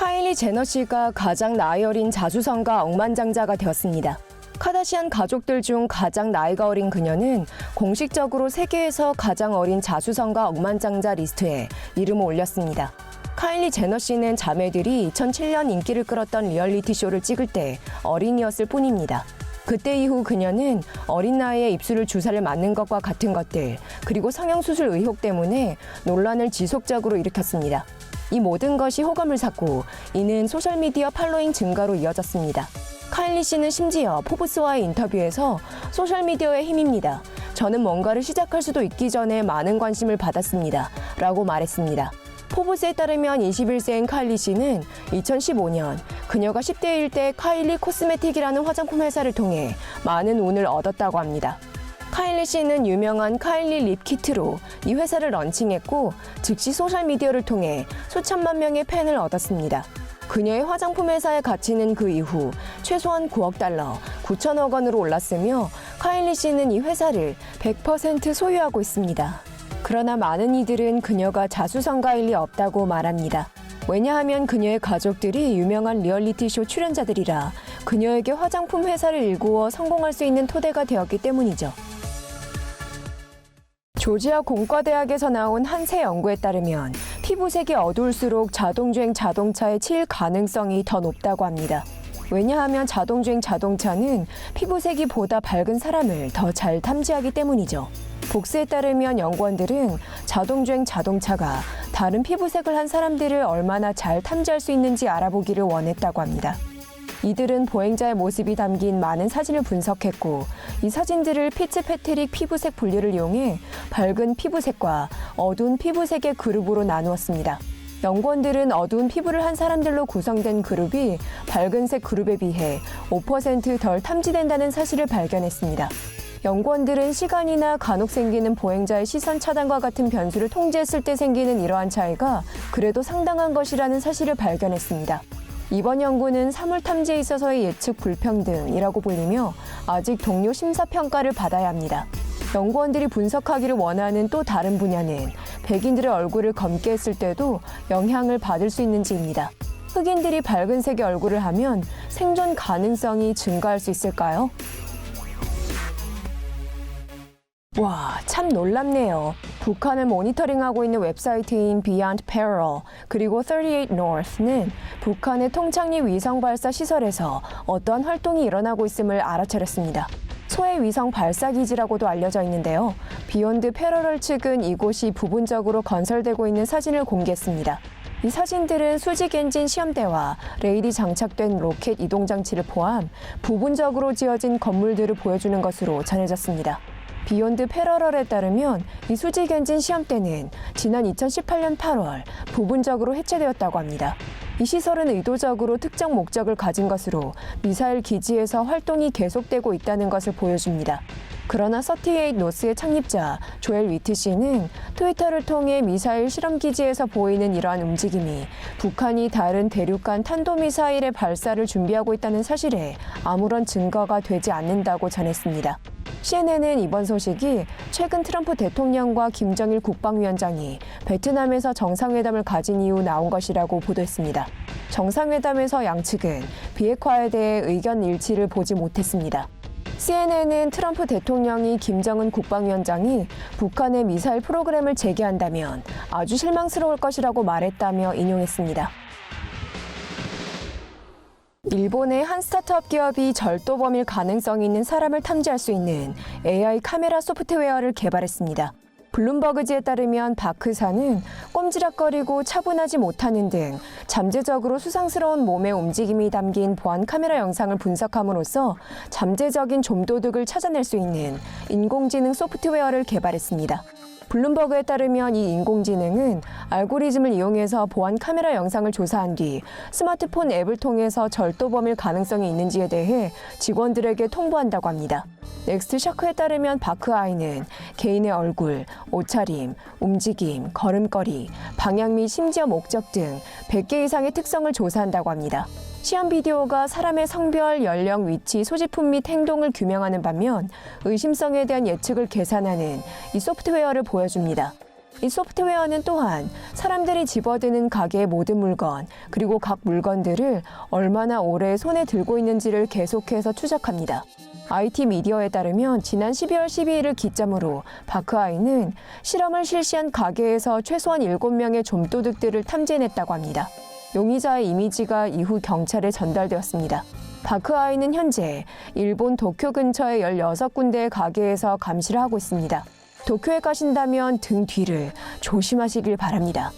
카일리 제너 씨가 가장 나이 어린 자주성가 억만장자가 되었습니다. 카다시안 가족들 중 가장 나이가 어린 그녀는 공식적으로 세계에서 가장 어린 자수성가 억만장자 리스트에 이름을 올렸습니다. 카일리 제너 씨는 자매들이 2007년 인기를 끌었던 리얼리티 쇼를 찍을 때 어린이였을 뿐입니다. 그때 이후 그녀는 어린 나이에 입술을 주사를 맞는 것과 같은 것들, 그리고 성형수술 의혹 때문에 논란을 지속적으로 일으켰습니다. 이 모든 것이 호감을 샀고, 이는 소셜미디어 팔로잉 증가로 이어졌습니다. 카일리 씨는 심지어 포브스와의 인터뷰에서 소셜미디어의 힘입니다. 저는 뭔가를 시작할 수도 있기 전에 많은 관심을 받았습니다. 라고 말했습니다. 포브스에 따르면 21세인 카일리 씨는 2015년 그녀가 10대일 때 카일리 코스메틱이라는 화장품 회사를 통해 많은 운을 얻었다고 합니다. 카일리 씨는 유명한 카일리 립 키트로 이 회사를 런칭했고 즉시 소셜미디어를 통해 수천만 명의 팬을 얻었습니다. 그녀의 화장품 회사의 가치는 그 이후 최소한 9억 달러, 9천억 원으로 올랐으며 카일리 씨는 이 회사를 100% 소유하고 있습니다. 그러나 많은 이들은 그녀가 자수성가일 리 없다고 말합니다. 왜냐하면 그녀의 가족들이 유명한 리얼리티쇼 출연자들이라 그녀에게 화장품 회사를 일구어 성공할 수 있는 토대가 되었기 때문이죠. 조지아 공과대학에서 나온 한 새 연구에 따르면 피부색이 어두울수록 자동주행 자동차에 치일 가능성이 더 높다고 합니다. 왜냐하면 자동주행 자동차는 피부색이 보다 밝은 사람을 더 잘 탐지하기 때문이죠. 복스에 따르면 연구원들은 자동주행 자동차가 다른 피부색을 한 사람들을 얼마나 잘 탐지할 수 있는지 알아보기를 원했다고 합니다. 이들은 보행자의 모습이 담긴 많은 사진을 분석했고 이 사진들을 피츠 패트릭 피부색 분류를 이용해 밝은 피부색과 어두운 피부색의 그룹으로 나누었습니다. 연구원들은 어두운 피부를 한 사람들로 구성된 그룹이 밝은색 그룹에 비해 5%덜 탐지된다는 사실을 발견했습니다. 연구원들은 시간이나 간혹 생기는 보행자의 시선 차단과 같은 변수를 통제했을 때 생기는 이러한 차이가 그래도 상당한 것이라는 사실을 발견했습니다. 이번 연구는 사물 탐지에 있어서의 예측 불평등이라고 불리며 아직 동료 심사 평가를 받아야 합니다. 연구원들이 분석하기를 원하는 또 다른 분야는 백인들의 얼굴을 검게 했을 때도 영향을 받을 수 있는지입니다. 흑인들이 밝은 색의 얼굴을 하면 생존 가능성이 증가할 수 있을까요? 와, 참 놀랍네요. 북한을 모니터링하고 있는 웹사이트인 Beyond Peril 그리고 38 North는 북한의 통창리 위성 발사 시설에서 어떠한 활동이 일어나고 있음을 알아차렸습니다. 소해 위성 발사 기지라고도 알려져 있는데요. 비욘드 페러럴 측은 이곳이 부분적으로 건설되고 있는 사진을 공개했습니다. 이 사진들은 수직 엔진 시험대와 레일이 장착된 로켓 이동 장치를 포함 부분적으로 지어진 건물들을 보여주는 것으로 전해졌습니다. 비욘드 패러럴에 따르면 이 수직 엔진 시험대는 지난 2018년 8월 부분적으로 해체되었다고 합니다. 이 시설은 의도적으로 특정 목적을 가진 것으로 미사일 기지에서 활동이 계속되고 있다는 것을 보여줍니다. 그러나 38 노스의 창립자 조엘 위트 씨는 트위터를 통해 미사일 실험 기지에서 보이는 이러한 움직임이 북한이 다른 대륙간 탄도미사일의 발사를 준비하고 있다는 사실에 아무런 증거가 되지 않는다고 전했습니다. CNN은 이번 소식이 최근 트럼프 대통령과 김정일 국방위원장이 베트남에서 정상회담을 가진 이후 나온 것이라고 보도했습니다. 정상회담에서 양측은 비핵화에 대해 의견 일치를 보지 못했습니다. CNN은 트럼프 대통령이 김정은 국방위원장이 북한의 미사일 프로그램을 재개한다면 아주 실망스러울 것이라고 말했다며 인용했습니다. 일본의 한 스타트업 기업이 절도 범일 가능성이 있는 사람을 탐지할 수 있는 AI 카메라 소프트웨어를 개발했습니다. 블룸버그지에 따르면 바크사는 꼼지락거리고 차분하지 못하는 등 잠재적으로 수상스러운 몸의 움직임이 담긴 보안 카메라 영상을 분석함으로써 잠재적인 좀도둑을 찾아낼 수 있는 인공지능 소프트웨어를 개발했습니다. 블룸버그에 따르면 이 인공지능은 알고리즘을 이용해서 보안 카메라 영상을 조사한 뒤 스마트폰 앱을 통해서 절도범일 가능성이 있는지에 대해 직원들에게 통보한다고 합니다. 넥스트 샤크에 따르면 바크아이는 개인의 얼굴, 옷차림, 움직임, 걸음걸이, 방향 및 심지어 목적 등 100개 이상의 특성을 조사한다고 합니다. 시험 비디오가 사람의 성별, 연령, 위치, 소지품 및 행동을 규명하는 반면 의심성에 대한 예측을 계산하는 이 소프트웨어를 보여줍니다. 이 소프트웨어는 또한 사람들이 집어드는 가게의 모든 물건, 그리고 각 물건들을 얼마나 오래 손에 들고 있는지를 계속해서 추적합니다. IT 미디어에 따르면 지난 12월 12일을 기점으로 바크아이는 실험을 실시한 가게에서 최소한 7명의 좀도둑들을 탐지해냈다고 합니다. 용의자의 이미지가 이후 경찰에 전달되었습니다. 바크아이는 현재 일본 도쿄 근처의 16군데의 가게에서 감시를 하고 있습니다. 도쿄에 가신다면 등 뒤를 조심하시길 바랍니다.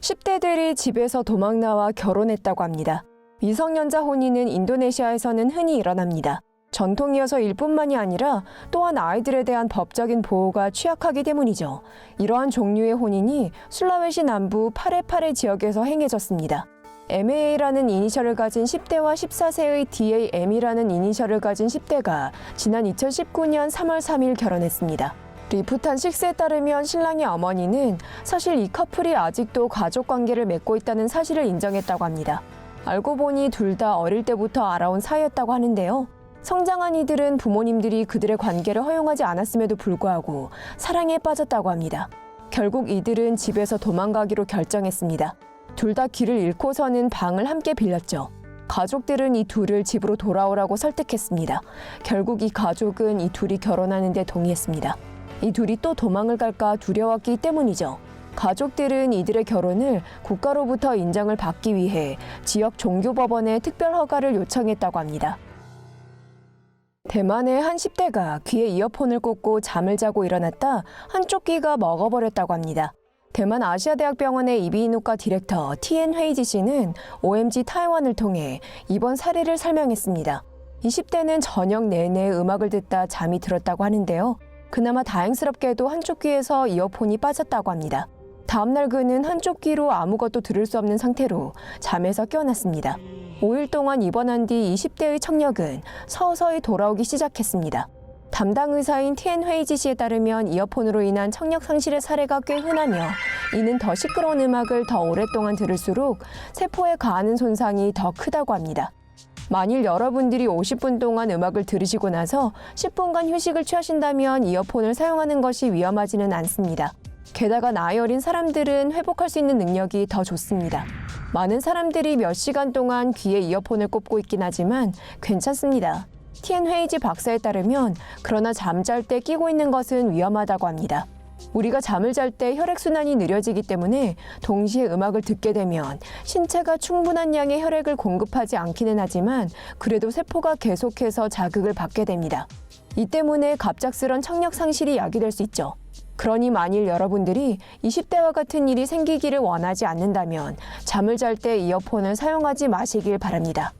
10대들이 집에서 도망 나와 결혼했다고 합니다. 미성년자 혼인은 인도네시아에서는 흔히 일어납니다. 전통이어서 일뿐만이 아니라 또한 아이들에 대한 법적인 보호가 취약하기 때문이죠. 이러한 종류의 혼인이 술라웨시 남부 파레파레 지역에서 행해졌습니다. MA라는 이니셜을 가진 10대와 14세의 DAM이라는 이니셜을 가진 10대가 지난 2019년 3월 3일 결혼했습니다. 리프탄 식스에 따르면 신랑의 어머니는 사실 이 커플이 아직도 가족 관계를 맺고 있다는 사실을 인정했다고 합니다. 알고 보니 둘 다 어릴 때부터 알아온 사이였다고 하는데요. 성장한 이들은 부모님들이 그들의 관계를 허용하지 않았음에도 불구하고 사랑에 빠졌다고 합니다. 결국 이들은 집에서 도망가기로 결정했습니다. 둘 다 길을 잃고서는 방을 함께 빌렸죠. 가족들은 이 둘을 집으로 돌아오라고 설득했습니다. 결국 이 가족은 이 둘이 결혼하는데 동의했습니다. 이 둘이 또 도망을 갈까 두려웠기 때문이죠. 가족들은 이들의 결혼을 국가로부터 인정을 받기 위해 지역 종교법원에 특별 허가를 요청했다고 합니다. 대만의 한 10대가 귀에 이어폰을 꽂고 잠을 자고 일어났다 한쪽 귀가 먹어버렸다고 합니다. 대만 아시아대학병원의 이비인후과 디렉터 티엔 회이지 씨는 OMG 타이완을 통해 이번 사례를 설명했습니다. 20대는 저녁 내내 음악을 듣다 잠이 들었다고 하는데요. 그나마 다행스럽게도 한쪽 귀에서 이어폰이 빠졌다고 합니다. 다음날 그는 한쪽 귀로 아무것도 들을 수 없는 상태로 잠에서 깨어났습니다. 5일 동안 입원한 뒤 20대의 청력은 서서히 돌아오기 시작했습니다. 담당 의사인 티엔 회이지 씨에 따르면 이어폰으로 인한 청력 상실의 사례가 꽤 흔하며 이는 더 시끄러운 음악을 더 오랫동안 들을수록 세포에 가하는 손상이 더 크다고 합니다. 만일 여러분들이 50분 동안 음악을 들으시고 나서 10분간 휴식을 취하신다면 이어폰을 사용하는 것이 위험하지는 않습니다. 게다가 나이 어린 사람들은 회복할 수 있는 능력이 더 좋습니다. 많은 사람들이 몇 시간 동안 귀에 이어폰을 꼽고 있긴 하지만 괜찮습니다. 티엔 헤이지 박사에 따르면 그러나 잠잘 때 끼고 있는 것은 위험하다고 합니다. 우리가 잠을 잘 때 혈액순환이 느려지기 때문에 동시에 음악을 듣게 되면 신체가 충분한 양의 혈액을 공급하지 않기는 하지만 그래도 세포가 계속해서 자극을 받게 됩니다. 이 때문에 갑작스런 청력 상실이 야기될 수 있죠. 그러니 만일 여러분들이 20대와 같은 일이 생기기를 원하지 않는다면 잠을 잘 때 이어폰을 사용하지 마시길 바랍니다.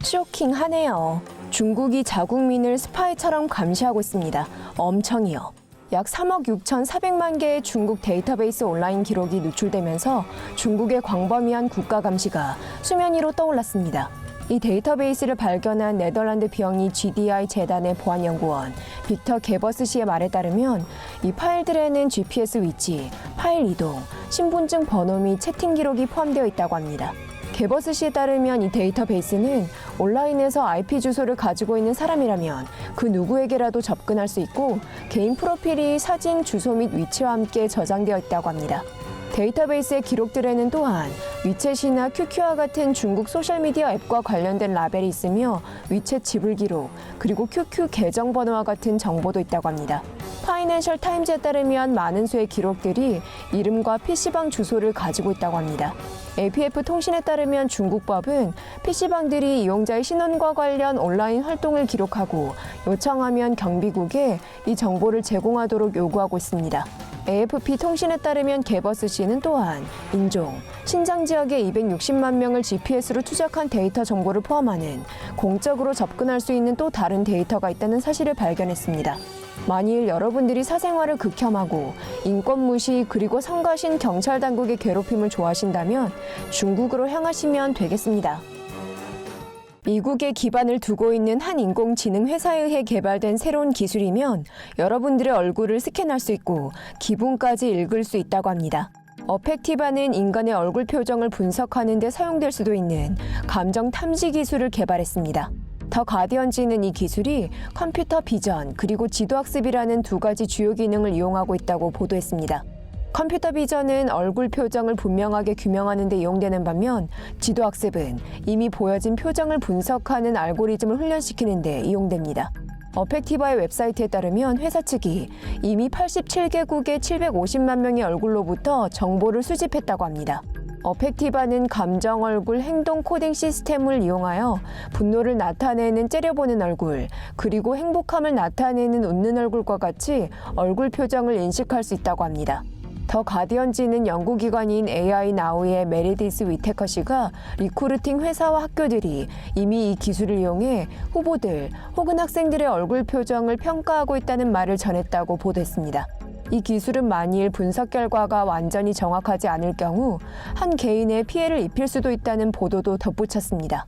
쇼킹하네요. 중국이 자국민을 스파이처럼 감시하고 있습니다. 엄청이요. 약 3억 6,400만 개의 중국 데이터베이스 온라인 기록이 누출되면서 중국의 광범위한 국가 감시가 수면 위로 떠올랐습니다. 이 데이터베이스를 발견한 네덜란드 비영리 GDI 재단의 보안연구원 빅터 게버스 씨의 말에 따르면 이 파일들에는 GPS 위치, 파일 이동, 신분증 번호 및 채팅 기록이 포함되어 있다고 합니다. 게버스 씨에 따르면 이 데이터베이스는 온라인에서 IP 주소를 가지고 있는 사람이라면 그 누구에게라도 접근할 수 있고 개인 프로필이 사진, 주소 및 위치와 함께 저장되어 있다고 합니다. 데이터베이스의 기록들에는 또한 위챗이나 QQ와 같은 중국 소셜미디어 앱과 관련된 라벨이 있으며 위챗 지불 기록, 그리고 QQ 계정 번호와 같은 정보도 있다고 합니다. 파이낸셜 타임즈에 따르면 많은 수의 기록들이 이름과 PC방 주소를 가지고 있다고 합니다. APF 통신에 따르면 중국법은 PC방들이 이용자의 신원과 관련 온라인 활동을 기록하고 요청하면 경비국에 이 정보를 제공하도록 요구하고 있습니다. AFP 통신에 따르면 게버스 씨는 또한 인종, 신장 지역의 260만 명을 GPS로 추적한 데이터 정보를 포함하는 공적으로 접근할 수 있는 또 다른 데이터가 있다는 사실을 발견했습니다. 만일 여러분들이 사생활을 극혐하고 인권 무시 그리고 성가신 경찰 당국의 괴롭힘을 좋아하신다면 중국으로 향하시면 되겠습니다. 미국에 기반을 두고 있는 한 인공지능 회사에 의해 개발된 새로운 기술이면 여러분들의 얼굴을 스캔할 수 있고 기분까지 읽을 수 있다고 합니다. 어펙티바는 인간의 얼굴 표정을 분석하는 데 사용될 수도 있는 감정 탐지 기술을 개발했습니다. 더 가디언지는 이 기술이 컴퓨터 비전 그리고 지도학습이라는 두 가지 주요 기능을 이용하고 있다고 보도했습니다. 컴퓨터 비전은 얼굴 표정을 분명하게 규명하는 데 이용되는 반면 지도 학습은 이미 보여진 표정을 분석하는 알고리즘을 훈련시키는 데 이용됩니다. 어펙티바의 웹사이트에 따르면 회사 측이 이미 87개국의 750만 명의 얼굴로부터 정보를 수집했다고 합니다. 어펙티바는 감정 얼굴 행동 코딩 시스템을 이용하여 분노를 나타내는 째려보는 얼굴, 그리고 행복함을 나타내는 웃는 얼굴과 같이 얼굴 표정을 인식할 수 있다고 합니다. 더 가디언지는 연구기관인 AI 나우의 메리디스 위테커 씨가 리크루팅 회사와 학교들이 이미 이 기술을 이용해 후보들 혹은 학생들의 얼굴 표정을 평가하고 있다는 말을 전했다고 보도했습니다. 이 기술은 만일 분석 결과가 완전히 정확하지 않을 경우 한 개인의 피해를 입힐 수도 있다는 보도도 덧붙였습니다.